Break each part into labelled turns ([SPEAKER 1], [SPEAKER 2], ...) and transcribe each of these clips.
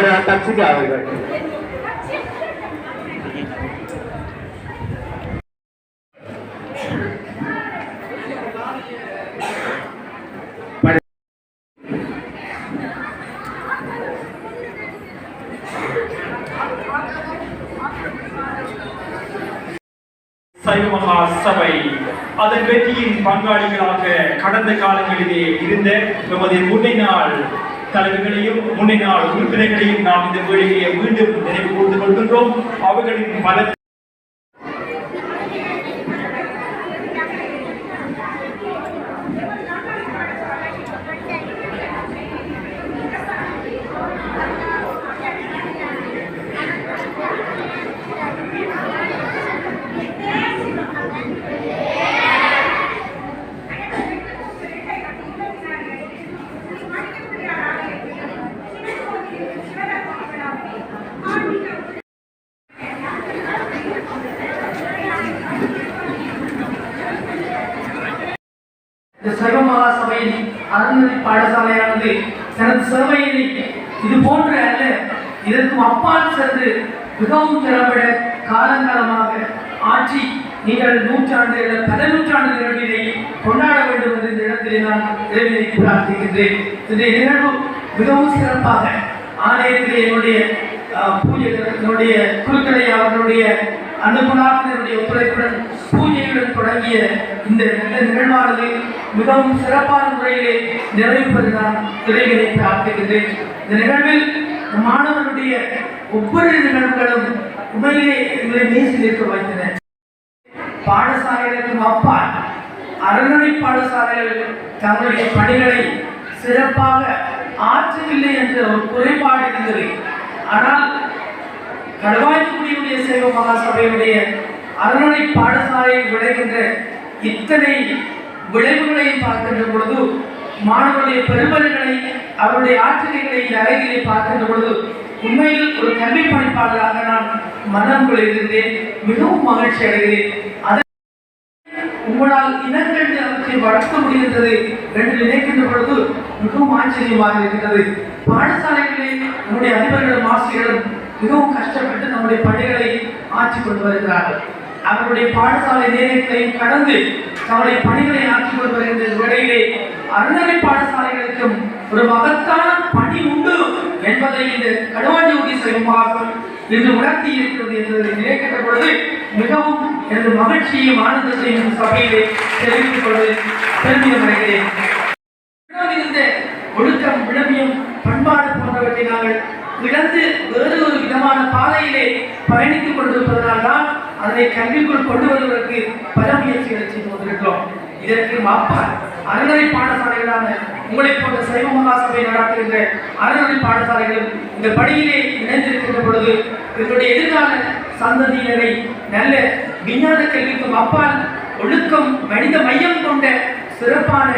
[SPEAKER 1] மாணவர் தப்சிகா அவர்கள்
[SPEAKER 2] சைவ மகா சபை அதன் வெற்றியின் பங்காளிகளாக கடந்த காலங்களிலே இருந்த நமது முன்னினால் நாள் தலைவர்களையும் முன்னினால் உறுப்பினர்களையும் நாம் இந்த வேளையிலே மீண்டும் நினைவு கொண்டு கொள்கின்றோம். அவர்களின் பல
[SPEAKER 3] இந்த சைவ மகாசபையின் அறநிலை பாடசாலையானது தனது சேவையினை இது போன்ற அல்ல இதற்கும் அப்பால் சென்று மிகவும் திறம்பட காலங்காலமாக ஆட்சி நீங்கள் நூற்றாண்டுகள் பல நூற்றாண்டு நிகழ்வினை கொண்டாட வேண்டும் என்று இந்த இடத்திலே நான் இறைவனை பிரார்த்திக்கின்றேன். இந்த நிகழ்வு மிகவும் சிறப்பாக ஆலயத்திலே என்னுடைய அஹ், என்னுடைய குருக்கடை அவர்களுடைய அந்த ஒத்துழைப்புடன் பூஜையுடன் தொடங்கிய இந்த நல்ல நிகழ்வானது மிகவும் சிறப்பான முறையிலே நிறைவு நான் இறைவனை பிரார்த்திக்கின்றேன். இந்த நிகழ்வில் மாணவர்களுடைய ஒவ்வொரு நிகழ்வுகளும் உண்மையிலே எங்களை நேசி நிற்க வைத்தன. பாடசாலைகளுக்கும் அப்பால் அறநிலை பாடசாலைகள் தங்களுடைய பணிகளை சிறப்பாக ஆற்றவில்லை என்ற ஒரு குறைபாடு இருந்தது. ஆனால் கடவாய்க்குடியுடைய சேவ மகாசபையுடைய அறநிலை பாடசாலையில் விளைகின்ற இத்தனை விளைவுகளை பார்க்கின்ற பொழுது மாணவருடைய பெருமல்களை அவருடைய ஆற்றலைகளை இந்த அறைகளை பார்க்கின்ற பொழுது உண்மையில் ஒரு கல்வி பணிப்பாளராக நான் மனம் குளிர்ந்தேன் மிகவும் மகிழ்ச்சி அடைகிறேன். உங்களால் இனங்கண்டு அவற்றை வளர்க்க முடிகின்றது என்று நினைக்கின்ற பொழுது மிகவும் ஆச்சரியமாக இருக்கின்றது. பாடசாலைகளில் நம்முடைய அதிபர்களும் ஆசிரியர்களும் மிகவும் கஷ்டப்பட்டு நம்முடைய பணிகளை ஆற்றி கொண்டு வருகிறார்கள். அவருடைய பாடசாலை நேரங்களையும் கடந்து தன்னுடைய பணிகளை ஆற்றி கொண்டு வருகின்ற வேளையிலே அறநிலை பாடசாலைகளுக்கும் ஒரு மகத்தான பணி உண்டு என்பதை இந்த கடுவாஞ்சி ஊட்டி செய்வமாக இன்று உணர்த்தி இருக்கிறது என்று நினைக்கின்ற பொழுது மிகவும் எனது மகிழ்ச்சியையும் ஆனந்தத்தையும் சபையிலே தெரிவித்துக் கொள்வது பெருமிதம் அடைகிறேன். ஒழுக்கம் விளம்பியம் பண்பாடு போன்றவற்றை நாங்கள் இழந்து வேறு ஒரு விதமான பாதையிலே பயணித்துக் கொண்டிருப்பதனால் தான் அதனை கல்விக்குள் கொண்டு வருவதற்கு பல முயற்சிகளை செய்து கொண்டிருக்கிறோம். இதற்கு அப்பால் அறநிலை பாடசாலைகளான உங்களை போன்ற சைவ மகாசபை நடாத்துகின்ற அறநிலை பாடசாலைகளும் இந்த பணியிலே இணைந்திருக்கின்ற பொழுது இதனுடைய எதிர்கால சந்ததியினரை நல்ல விஞ்ஞான கல்விக்கும் அப்பால் ஒழுக்கம் மனித மையம் கொண்ட சிறப்பான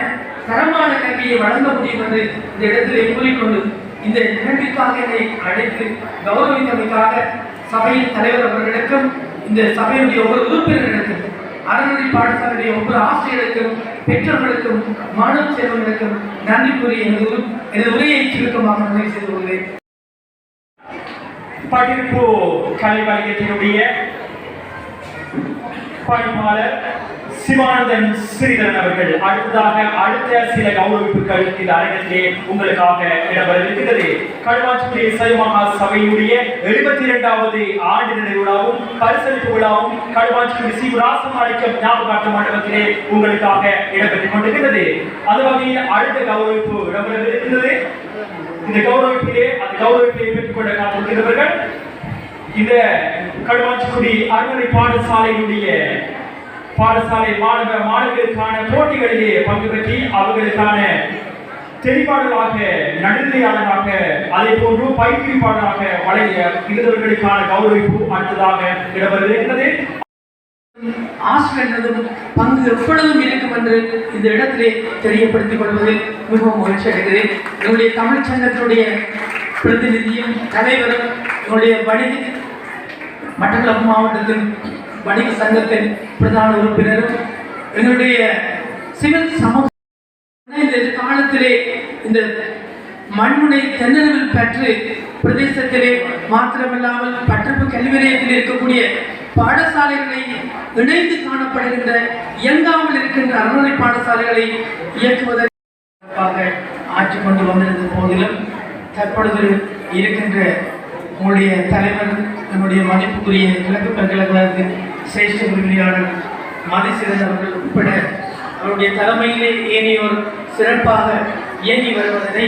[SPEAKER 3] தரமான கல்வியை வழங்க முடியும் என்று இந்த இடத்திலே கூறிக்கொண்டு இந்த நிகழ்விற்காக என்னை அழைத்து கௌரவித்தமைக்காக சபையின் தலைவர் அவர்களுக்கும் இந்த சபையினுடைய ஒவ்வொரு உறுப்பினர்களுக்கும் அறநிலை பாடசாலையுடைய ஒவ்வொரு ஆசிரியர்களுக்கும் பெற்றோர்களுக்கும் மாணவ செல்வங்களுக்கும் நன்றி கூறி எனது எனது உரையை சுருக்கமாக நிறைவு செய்து கொள்கிறேன்.
[SPEAKER 2] படிப்பு கலை வணிகத்தினுடைய பணிப்பாளர் சிவானந்தன் ஸ்ரீதரன் அவர்கள் அடுத்ததாக அடுத்த சில கௌரவிப்புகள் இந்த அரங்கத்திலே உங்களுக்காக இடம்பெறவிருக்கிறது களுவாஞ்சிக்குடி சைவமகா சபையுடைய எழுபத்தி இரண்டாவது ஆண்டு நிறைவு பரிசளிப்பு விழாவும் களுவாஞ்சிக்குடி சி ராசமாணிக்கம் ஞாபகாட்ட மண்டபத்திலே உங்களுக்காக இடம்பெற்றுக் கொண்டிருக்கிறது அது வகையில் அடுத்த கௌரவிப்பு இடம்பெறவிருக்கிறது இந்த கௌரவிப்பிலே அந்த கௌரவிப்பை பெற்றுக் கொண்ட காத்திருக்கிறவர்கள் இந்த களுவாஞ்சிக்குடி அறுவடை பாடசாலையினுடைய பாடசாலை மாணவ மாணவர்களுக்கான போட்டிகளிலே பங்கு பெற்றி அவர்களுக்கான தெளிவாளராக நடுநிலையாளராக அதே போன்று பயிற்றுவிப்பாளராக வழங்கிய இருந்தவர்களுக்கான கௌரவிப்பு அடுத்ததாக இடம்பெறுகிறது.
[SPEAKER 3] ஆசிரியர்களதும் பங்கு எப்பொழுதும் இருக்கும் என்று இந்த இடத்திலே தெரியப்படுத்திக் கொள்வதில் மிகவும் மகிழ்ச்சி அடைகிறேன். என்னுடைய தமிழ் சங்கத்தினுடைய பிரதிநிதியும் தலைவரும் என்னுடைய வணிக மட்டக்களப்பு மாவட்டத்தின் வணிக சங்கத்தின் பிரதான உறுப்பினரும் என்னுடைய சிவில் சமூக இந்த காலத்திலே இந்த மண்முனை தென்னளவில் பெற்று பிரதேசத்திலே மாத்திரமில்லாமல் பற்றப்பு கல்வி நிலையத்தில் இருக்கக்கூடிய பாடசாலைகளை இணைந்து காணப்படுகின்ற இயங்காமல் இருக்கின்ற அறநிலை பாடசாலைகளை இயக்குவதற்கு ஆட்சி கொண்டு வந்திருந்த போதிலும் தற்பொழுது இருக்கின்ற உங்களுடைய தலைவர் நம்முடைய மதிப்புக்குரிய கிழக்கு பல்கலைக்கழகத்தின் சிரேஷ்ட உரிமையாளர் மதிசிறன் அவர்கள் உட்பட அவருடைய தலைமையிலே ஏனையோர் சிறப்பாக இயங்கி வருவதனை